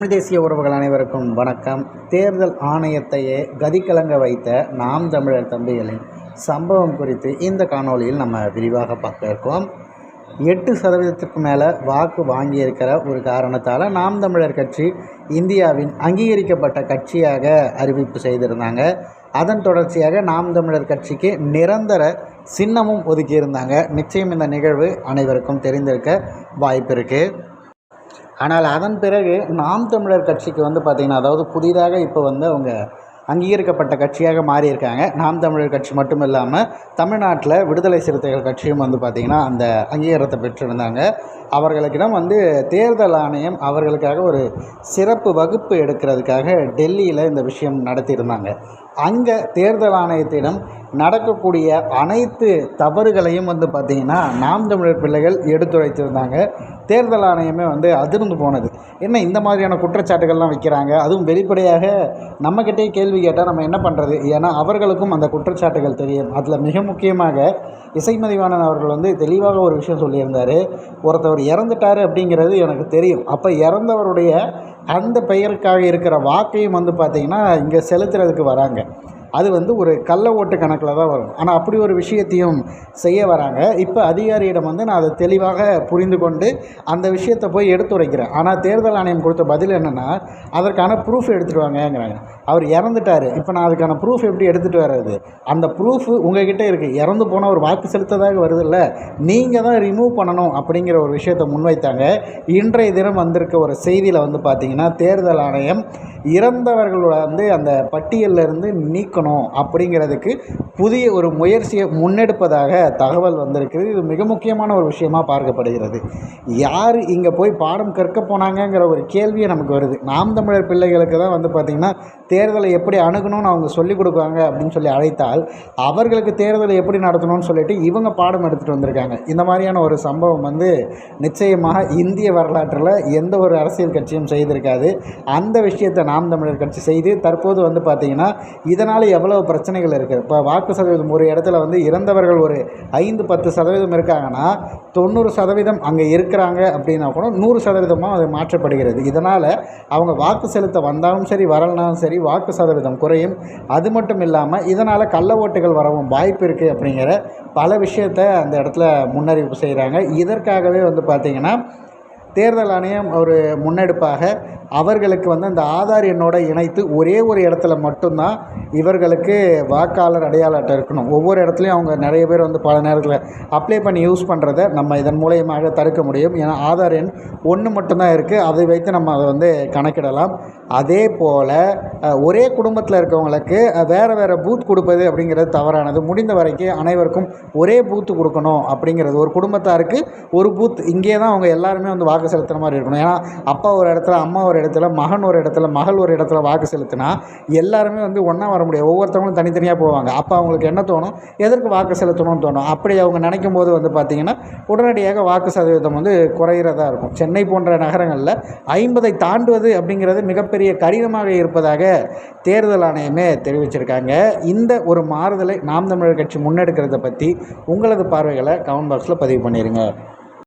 தமிழ் தேசிய உறவுகள் அனைவருக்கும் வணக்கம். தேர்தல் ஆணையத்தையே கதிகலங்க வைத்த நாம் தமிழர் தம்பிகளின் சம்பவம் குறித்து இந்த காணொளியில் நம்ம விரிவாக பார்க்க இருக்கோம். எட்டு சதவீதத்துக்கு மேலே வாக்கு வாங்கியிருக்கிற ஒரு காரணத்தால் நாம் தமிழர் கட்சி இந்தியாவின் அங்கீகரிக்கப்பட்ட கட்சியாக அறிவிப்பு செய்திருந்தாங்க. அதன் தொடர்ச்சியாக நாம் தமிழர் கட்சிக்கு நிரந்தர சின்னமும் ஒதுக்கியிருந்தாங்க. நிச்சயம் இந்த நிகழ்வு அனைவருக்கும் தெரிந்திருக்க வாய்ப்பு இருக்குது ஆனால் அதன் பிறகு நாம் தமிழர் கட்சிக்கு வந்து பார்த்திங்கன்னா அதாவது புதிதாக இப்போ வந்து அவங்க அங்கீகரிக்கப்பட்ட கட்சியாக மாறியிருக்காங்க. நாம் தமிழர் கட்சி மட்டும் இல்லாமல் தமிழ்நாட்டில் விடுதலை சிறுத்தைகள் கட்சியும் வந்து பார்த்திங்கன்னா அந்த அங்கீகாரத்தை பெற்றிருந்தாங்க. அவர்களுக்கிடம் வந்து தேர்தல் ஆணையம் அவர்களுக்காக ஒரு சிறப்பு வகுப்பு எடுக்கிறதுக்காக டெல்லியில் இந்த விஷயம் நடத்தியிருந்தாங்க. அங்கே தேர்தல் ஆணையத்திடம் நடக்கக்கூடிய அனைத்து தவறுகளையும் வந்து பார்த்திங்கன்னா நாம் தமிழர் பிள்ளைகள் எடுத்துரைத்திருந்தாங்க. தேர்தல் ஆணையமே வந்து அதிர்ந்து போனது. என்ன இந்த மாதிரியான குற்றச்சாட்டுகள்லாம் வைக்கிறாங்க? அதுவும் வெளிப்படையாக நம்மக்கிட்டே கேள்வி கேட்டால் நம்ம என்ன பண்ணுறது ஏன்னா அவர்களுக்கும் அந்த குற்றச்சாட்டுகள் தெரியும். அதில் மிக முக்கியமாக இசைமதிவாணன் அவர்கள் வந்து தெளிவாக ஒரு விஷயம் சொல்லியிருந்தார். ஒருத்தவர் இறந்துட்டார் அப்படிங்கிறது எனக்கு தெரியும். அப்போ இறந்தவருடைய அந்த பெயருக்காக இருக்கிற வாக்கையும் வந்து பார்த்திங்கன்னா இங்கே செலுத்துறதுக்கு வராங்க. அது வந்து ஒரு கள்ள ஓட்டு கணக்கில் தான் வரும். ஆனால் அப்படி ஒரு விஷயத்தையும் செய்ய வராங்க. இப்போ அதிகாரியிடம் வந்து நான் அதை தெளிவாக புரிந்து கொண்டு அந்த விஷயத்தை போய் எடுத்துரைக்கிறேன். ஆனால் தேர்தல் ஆணையம் கொடுத்த பதில் என்னென்னா அதற்கான ப்ரூஃப் எடுத்துகிட்டு வாங்கங்கிறாங்க. அவர் இறந்துட்டார். இப்போ நான் அதுக்கான ப்ரூஃப் எப்படி எடுத்துகிட்டு வர்றது? அந்த ப்ரூஃப் உங்ககிட்ட இருக்குது இறந்து போனால் ஒரு வாக்கு செலுத்ததாக வருதில்ல. நீங்கள் தான் ரிமூவ் பண்ணணும் அப்படிங்கிற ஒரு விஷயத்தை முன்வைத்தாங்க. இன்றைய தினம் வந்திருக்க ஒரு செய்தியில் வந்து பார்த்திங்கன்னா தேர்தல் ஆணையம் இறந்தவர்களோட வந்து அந்த பட்டியலிருந்து நீக்கணும் அப்படிங்கிறதுக்கு புதிய ஒரு முயற்சியை முன்னெடுப்பதாக தகவல் வந்திருக்குது இது மிக முக்கியமான ஒரு விஷயமாக பார்க்கப்படுகிறது. யார் இங்கே போய் பாடம் கற்க போனாங்கங்கிற ஒரு கேள்வியை நமக்கு வருது. நாம் தமிழர் பிள்ளைகளுக்கு தான் வந்து பார்த்திங்கன்னா தேர்தலை எப்படி அணுகணும்னு அவங்க சொல்லிக் கொடுப்பாங்க அப்படின்னு சொல்லி அழைத்தால் அவர்களுக்கு தேர்தலை எப்படி நடத்தணும்னு சொல்லிட்டு இவங்க பாடம் எடுத்துகிட்டு வந்திருக்காங்க. இந்த மாதிரியான ஒரு சம்பவம் வந்து நிச்சயமாக இந்திய வரலாற்றில் எந்த ஒரு அரசியல் கட்சியும் செய்திருக்காது. அந்த விஷயத்தை நாம் தமிழர் கட்சி செய்து தற்போது வந்து பார்த்திங்கன்னா இதனால் எவ்வளோ பிரச்சனைகள் இருக்குது இப்போ வாக்கு சதவீதம் ஒரு இடத்துல வந்து இறந்தவர்கள் ஒரு ஐந்து பத்து சதவீதம் இருக்காங்கன்னா தொண்ணூறு சதவீதம் அங்கே இருக்கிறாங்க அப்படின்னா கூட நூறு சதவீதமாக அது மாற்றப்படுகிறது. இதனால் அவங்க வாக்கு செலுத்த வந்தாலும் சரி வரலனாலும் சரி வாக்கு சதவீதம் குறையும். அது மட்டும் இல்லாமல் இதனால் கள்ள ஓட்டுகள் வரவும் வாய்ப்பு இருக்குது அப்படிங்கிற பல விஷயத்தை அந்த இடத்துல முன்னறிவிப்பு செய்கிறாங்க இதற்காகவே வந்து பார்த்திங்கன்னா தேர்தல் ஆணையம் ஒரு முன்னெடுப்பாக அவர்களுக்கு வந்து அந்த ஆதார் எண்ணோடு இணைத்து ஒரே ஒரு இடத்துல மட்டும்தான் இவர்களுக்கு வாக்காளர் அடையாள அட்டை இருக்கணும். ஒவ்வொரு இடத்துலையும் அவங்க நிறைய பேர் வந்து பல நேரத்தில் அப்ளை பண்ணி யூஸ் பண்ணுறத நம்ம இதன் மூலயமாக தடுக்க முடியும். ஏன்னா ஆதார் எண் ஒன்று மட்டும்தான் இருக்குது அதை வைத்து நம்ம அதை வந்து கணக்கிடலாம். அதே போல் ஒரே குடும்பத்தில் இருக்கவங்களுக்கு வேறு வேறு பூத் கொடுப்பது அப்படிங்கிறது தவறானது. முடிந்த வரைக்கும் அனைவருக்கும் ஒரே பூத்து கொடுக்கணும் அப்படிங்கிறது. ஒரு குடும்பத்தாருக்கு ஒரு பூத் இங்கே தான் அவங்க எல்லாருமே வந்து வாக்கு செலுத்துகிற மாதிரி இருக்கணும். ஏன்னா அப்பா ஒரு இடத்துல அம்மா ஒரு ஒரு இடத்துல மகன் ஒரு இடத்துல மகள் ஒரு இடத்துல வாக்கு செலுத்தினா எல்லாருமே வந்து ஒன்றா வர முடியாது. ஒவ்வொருத்தவங்களும் தனித்தனியாக போவாங்க. அப்போ அவங்களுக்கு என்ன தோணும்? எதற்கு வாக்கு செலுத்தணும்னு தோணும்? அப்படி அவங்க நினைக்கும் போது வந்து பார்த்திங்கன்னா உடனடியாக வாக்கு சதவீதம் வந்து குறைகிறதா இருக்கும். சென்னை போன்ற நகரங்களில் ஐம்பதை தாண்டுவது அப்படிங்கிறது மிகப்பெரிய கடினமாக இருப்பதாக தேர்தல் ஆணையமே தெரிவிச்சிருக்காங்க. இந்த ஒரு மாறுதலை நாம் தமிழர் கட்சி முன்னெடுக்கிறத பற்றி உங்களது பார்வைகளை கமெண்ட் பாக்ஸில் பதிவு பண்ணிடுங்க